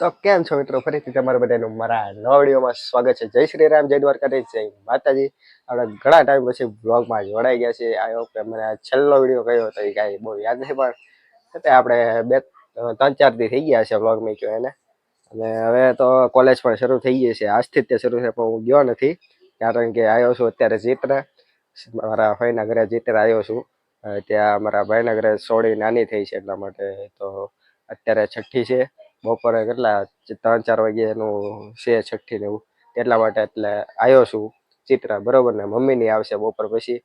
તો કેમ છો મિત્રો? ફરીથી તમારા બધાનું મારા નવા વિડીયોમાં સ્વાગત છે. જય શ્રી રામ, જય દ્વારકાધીશ, જય માતાજી. આપણે ઘણા ટાઈમ પછી બ્લોગમાં જોડાઈ ગયા છે આઈ હોપ કે મને છેલ્લો વીડિયો કયો હતો એ કાંઈ બહુ યાદ નહીં, પણ આપણે બે, ત્રણ, ચાર દી થઈ ગયા છે બ્લોગ મૂક્યો એને. અને હવે તો કોલેજ પણ શરૂ થઈ ગઈ છે. આજથી તે શરૂ છે, પણ હું ગયો નથી, કારણ કે આવ્યો છું અત્યારે ચિત્ર મારા ભાઈના ઘરે ચિત્ર આવ્યો છું. ત્યાં મારા ભાઈના ઘરે સોળી નાની થઈ છે એટલા માટે તો અત્યારે છઠ્ઠી છે. બપોરે કેટલા ત્રણ ચાર વાગ્યાનું છે છઠ્ઠી ને એવું. એટલા માટે એટલે આવ્યો છું ચિત્ર, બરોબર ને? મમ્મીની આવશે બપોર પછી.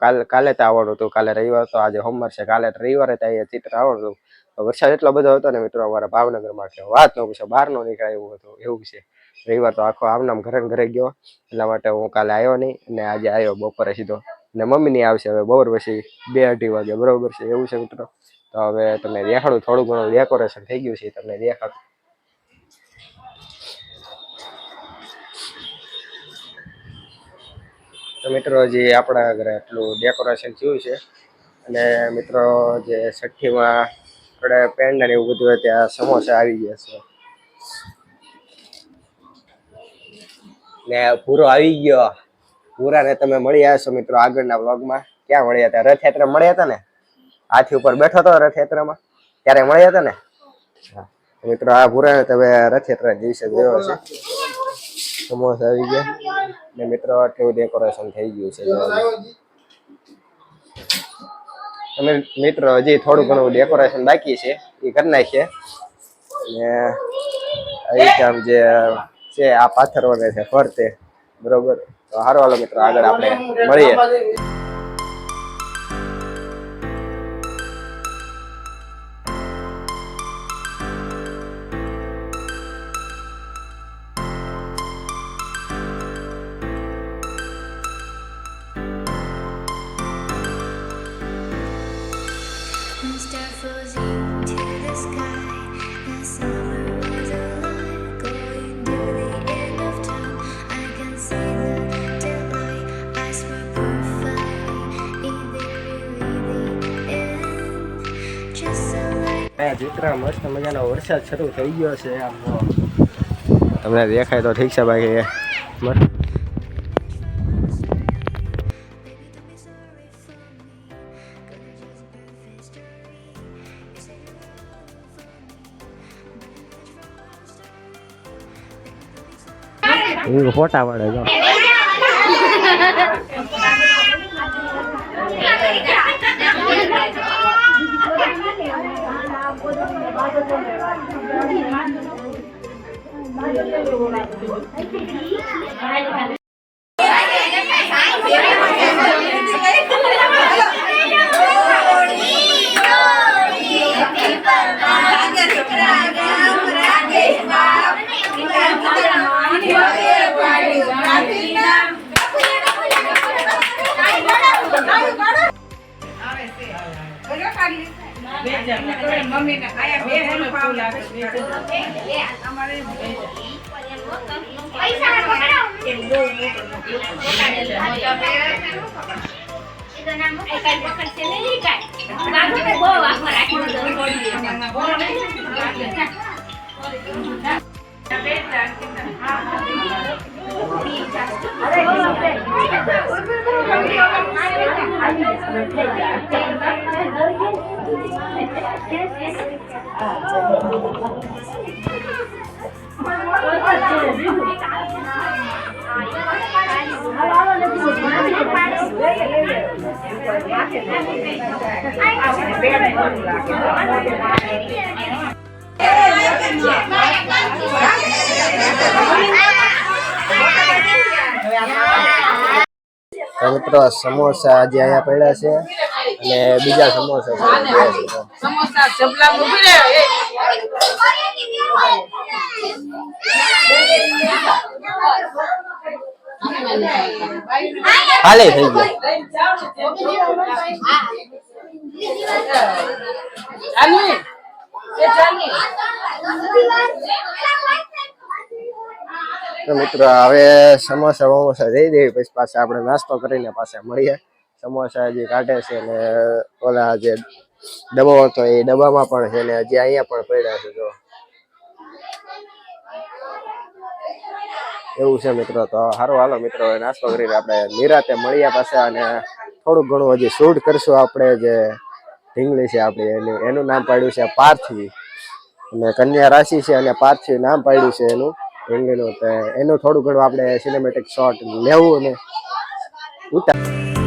કાલે કાલે તો આવવાનું હતું, કાલે રવિવાર તો આજે સોમવાર છે, કાલે રવિવારે તો અહીંયા ચિત્ર આવવાનું હતું. વરસાદ એટલો બધો હતો ને મિત્રો અમારા ભાવનગરમાં કે વાત ન પૂછો, બહાર નો નીકળાય એવું હતું, એવું છે. રવિવાર તો આખો આમનામ ઘરે ઘરે ગયો. એટલા માટે હું કાલે આવ્યો નહીં અને આજે આવ્યો બપોરે સીધો. ને મમ્મીની આવશે હવે બપોર પછી બે અઢી વાગે, બરોબર છે, એવું છે મિત્રો. તો હવે તમને દેખાડું, થોડું ઘણું ડેકોરેશન થઈ ગયું છે, તમને દેખાડું. તો મિત્રો, જે આપણા ઘરે એટલું ડેકોરેશન થયું છે, અને મિત્રો, જે છઠ્ઠીમાં આપણે પેન્ડ ને એવું બધું હોય, ત્યાં સમોસા આવી ગયા છે. ને પૂરો આવી ગયો. પૂરાને તમે મળી આવ્યા છો મિત્રો આગળના વ્લોગમાં ક્યાં મળ્યા હતા? રથયાત્રા મળ્યા હતા ને? હાથી ઉપર બેઠો હતો રથયાત્રામાં. ત્યારે મળ્યા હતા ને? મિત્રો, આ પૂરાને તમે રથયાત્રા દિવસે ગયો છે સમોસ આવી ગયા. ને મિત્રો, આટલું ડેકોરેશન થઈ ગયું છે. અને મિત્રો, હજી થોડું ઘણું ડેકોરેશન બાકી છે. એ કરી નાખીએ. ને અહીં કામ જે છે, આ પાથરવાને છે, ફરતે. બરોબર? તો હારો હાલો મિત્રો, આગળ આપણે મળીએ. આ ચિત્ર મસ્ત મજાનો વરસાદ શરૂ થઈ ગયો છે આમ જો. તમને દેખાય તો ઠીક છે બાકી મસ્ત Baby, don't be Say મિત્રો સમોસા આજે અહીંયા પડ્યા છે. અને બીજા સમોસા છે બે છે તો. સમોસા જબલા મૂકી રે એ ખાલી થઈ ગયો જાનવી એ જાનવી તો મિત્રો હવે સમોસા વમોસા દઈ દેવી પછી પાછા આપણે નાસ્તો કરીને પાછા મળીએ સમોસા હજી કાઢે છે ને, ઓલા જે ડબ્બો હતો એ ડબ્બામાં પણ છે ને, હજી અહીંયા પણ પડ્યા છે જો. એવું છે મિત્રો, તો સારું હાલો મિત્રો નાસ્તો કરીને આપણે નિરાતે મળ્યા પાછા અને થોડુંક ઘણું હજી શૂટ કરશું આપણે જે ઢીંગલી છે આપણી, એનું એનું નામ પાડ્યું છે પાર્થવી. અને કન્યા રાશિ છે અને પાર્થિવ નામ પાડ્યું છે એનું, ઢીંગલીનું, તો એનું થોડું ઘણું આપણે સિનેમેટિક શોટ લેવું અને ઉતાર